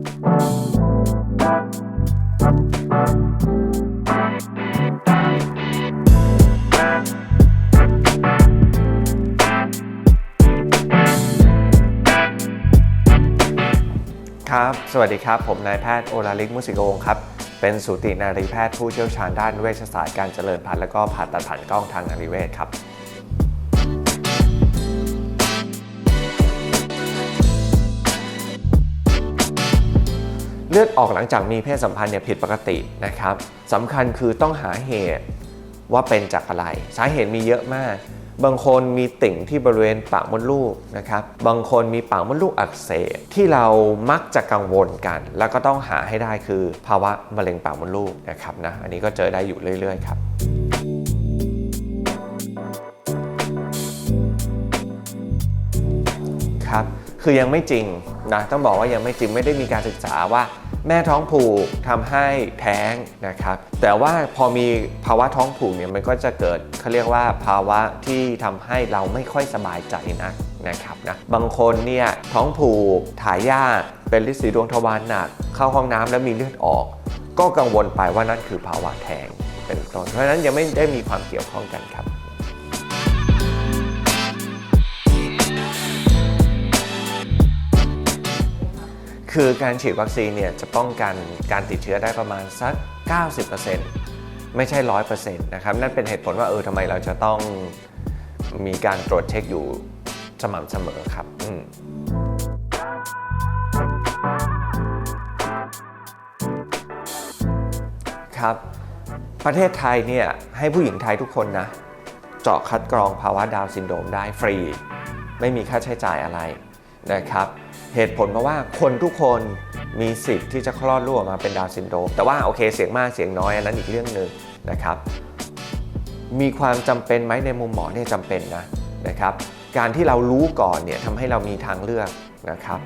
ครับ สวัสดีครับ ผมนายแพทย์โอลาลิกมุสิโกวงศ์ครับ เป็นสูตินารีแพทย์ผู้เชี่ยวชาญด้านเวชศาสตร์การเจริญพันธุ์และก็ผ่าตัดผ่านกล้องทางนารีเวชครับ เลือดออกหลังจากมีเพศสัมพันธ์เนี่ยผิดปกตินะครับสำคัญคือต้องหาเหตุว่าเป็นจากอะไร สาเหตุมีเยอะมาก บางคนมีติ่งที่บริเวณปากมดลูกนะครับบางคนมีปากมดลูกอักเสบที่เรามักจะกังวลกัน แล้วก็ต้องหาให้ได้คือภาวะมะเร็งปากมดลูกนะครับนะอันนี้ก็เจอได้อยู่เรื่อยๆครับครับคือยังไม่จริง นะต้องบอกว่ายังไม่จริงไม่ได้มีการศึกษาว่าแม่ท้องผูกทำให้แท้งนะครับ แต่ว่าพอมีภาวะท้องผูกเนี่ยมันก็จะเกิดเขาเรียกว่าภาวะที่ทำให้เราไม่ค่อยสบายใจนักนะครับนะบางคนเนี่ยท้องผูกถ่ายยากเป็นลินสีดวงทวารหนัก เข้าห้องน้ำแล้วมีเลือดออก ก็กังวลไปว่านั่นคือภาวะแท้งเป็นต้นเพราะฉะนั้นยังไม่ได้มีความเกี่ยวข้องกันครับ คือการฉีดวัคซีนเนี่ยจะป้องกันการติดเชื้อได้ประมาณสัก 90%ไม่ใช่ 100%นะครับนั่นเป็นเหตุผลว่าเออทำไมเราจะต้องมีการตรวจเช็คอยู่สม่ำเสมอครับอืมครับ ประเทศไทยเนี่ยให้ผู้หญิงไทยทุกคนนะ เจาะคัดกรองภาวะดาวซินโดรมได้ฟรี ไม่มีค่าใช้จ่ายอะไรนะครับ เหตุผลเพราะว่าคนทุกคนมีสิทธิ์ที่จะคลอดลูกออกมาเป็นดาวซินโดรมแต่ว่าโอเคเสียงมากเสียงน้อยอันนั้นอีกเรื่องหนึ่งนะครับ มีความจำเป็นไหมในมุมหมอเนี่ยจำเป็นนะนะครับ การที่เรารู้ก่อนเนี่ยทำให้เรามีทางเลือกนะครับ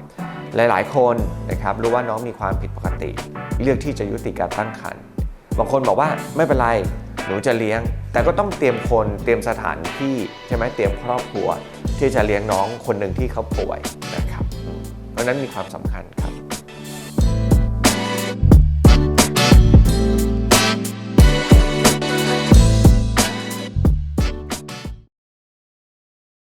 หลายๆ คนนะครับรู้ว่าน้องมีความผิดปกติ เลือกที่จะยุติการตั้งครรภ์บางคนบอกว่าไม่เป็นไรหนูจะเลี้ยง แต่ก็ต้องเตรียมคนเตรียมสถานที่ใช่ไหมเตรียมครอบครัว ที่จะเลี้ยงน้องคนหนึ่งที่เขาป่วยนะครับ เพราะนั้นมีความสำคัญครับ